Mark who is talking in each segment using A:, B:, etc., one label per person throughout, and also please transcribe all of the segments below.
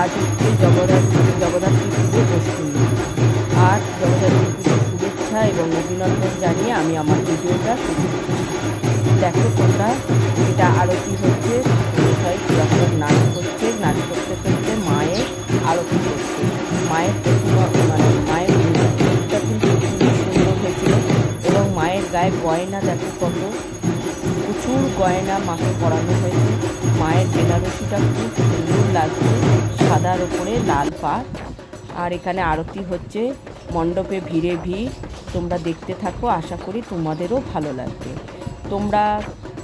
A: আজ হচ্ছে জগদ্ধাত্রী জগদ্ধাত্রী পুজো অষ্টমী আর জগদ্ধাত্রী পুজোর শুভেচ্ছা এবং অভিনন্দন জানিয়ে আমি আমার ভিডিওটা শুরু দেখো তোমরা এটা আরতি হচ্ছে নাচ করছে, নাচ করতে করতে মায়ের আরতি করছে। মায়ের প্রতিমা মানে মায়ের মূর্তিটা কিন্তু খুবই সুন্দর হয়েছিল এবং মায়ের গায়ে গয়না দেখো কত, প্রচুর গয়না মাকে পরানো হয়েছে। মায়ের বেনারসিটা খুব সুন্দর লাগছে, সাদার ওপরে লাল পাট। আর এখানে আরতি হচ্ছে, মণ্ডপে ভিড়ে ভিড়। তোমরা দেখতে থাকো, আশা করি তোমাদেরও ভালো লাগবে। তোমরা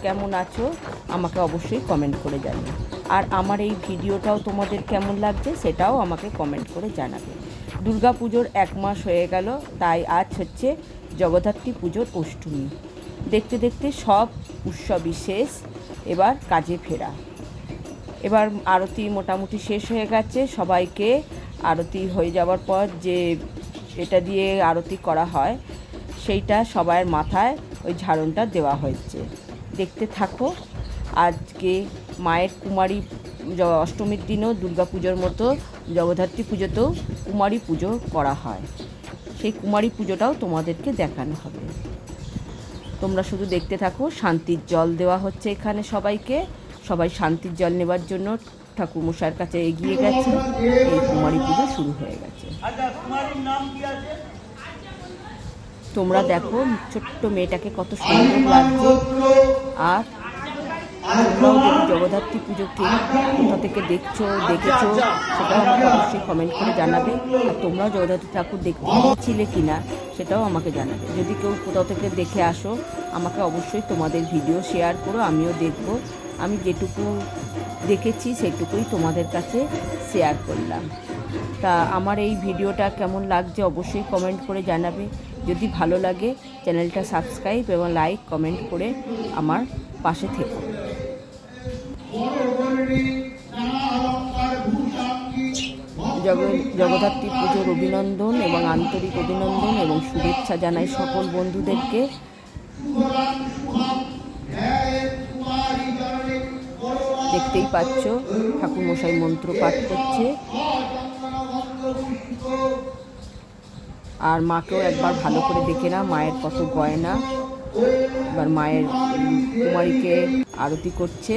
A: কেমন আছো? আমাকে অবশ্যই কমেন্ট করে জানিও। আর আমার এই ভিডিওটাও তোমাদের কেমন লাগছে, সেটাও আমাকে কমেন্ট করে জানাবে। দুর্গা পুজোর এক মাস হয়ে গেল, তাই আজ হচ্ছে জগদ্ধাত্রী পুজোর অষ্টমী। দেখতে দেখতে সব উৎসবই শেষ, এবার কাজে ফেরা। এবার আরতি মোটামুটি শেষ হয়ে গেছে, সবাইকে আরতি হয়ে যাওয়ার পর যে এটা দিয়ে আরতি করা হয়, সেইটা সবার মাথায় ওই ঝাড়নটা দেওয়া হয়েছে। দেখতে থাকো, আজকে মায়ের কুমারী অষ্টমীর দিনও পুজোর মতো জগদ্ধাত্রী পুজোতেও কুমারী পুজো করা হয়। সেই কুমারী পুজোটাও তোমাদেরকে দেখানো হবে। তোমরা শুধু দেখতে থাকো, শান্তির জল দেওয়া হচ্ছে এখানে সবাইকে। সবাই শান্তির জল নেবার জন্য ঠাকুরমশার কাছে এগিয়ে গেছে। এই কুমারী পুজো শুরু হয়ে গেছে। তোমরা দেখো ছোট্ট মেয়েটাকে কত সুন্দর লাগছে। আর তোমরাও জগদ্ধাত্রী পুজোকে কোথা থেকে দেখছ দেখেছ সেটাও আমাকে অবশ্যই কমেন্ট করে জানাবে। আর তোমরাও জগদ্ধাত্রী ঠাকুর দেখতে গিয়েছিলে কি না সেটাও আমাকে জানাবে। যদি কেউ কোথাও থেকে দেখে আসো আমাকে অবশ্যই তোমাদের ভিডিও শেয়ার করো আমিও দেখব। আমি যেটুকু দেখেছি সেটুকুই তোমাদের কাছে শেয়ার করলাম। তা আমার এই ভিডিওটা কেমন লাগছে অবশ্যই কমেন্ট করে জানাবে। যদি ভালো লাগে চ্যানেলটা সাবস্ক্রাইব এবং লাইক কমেন্ট করে আমার পাশে থেকো। জগদ্ধাত্রী পুজোর অভিনন্দন এবং আন্তরিক অভিনন্দন এবং শুভেচ্ছা জানাই সকল বন্ধুদেরকে। দেখতেই পাচ্ছ, ঠাকুরমশাই মন্ত্র পাঠ করছে। আর মাকেও একবার ভালো করে দেখে না, মায়ের কত গয়না। এবার মায়ের কুমারীকে আরতি করছে।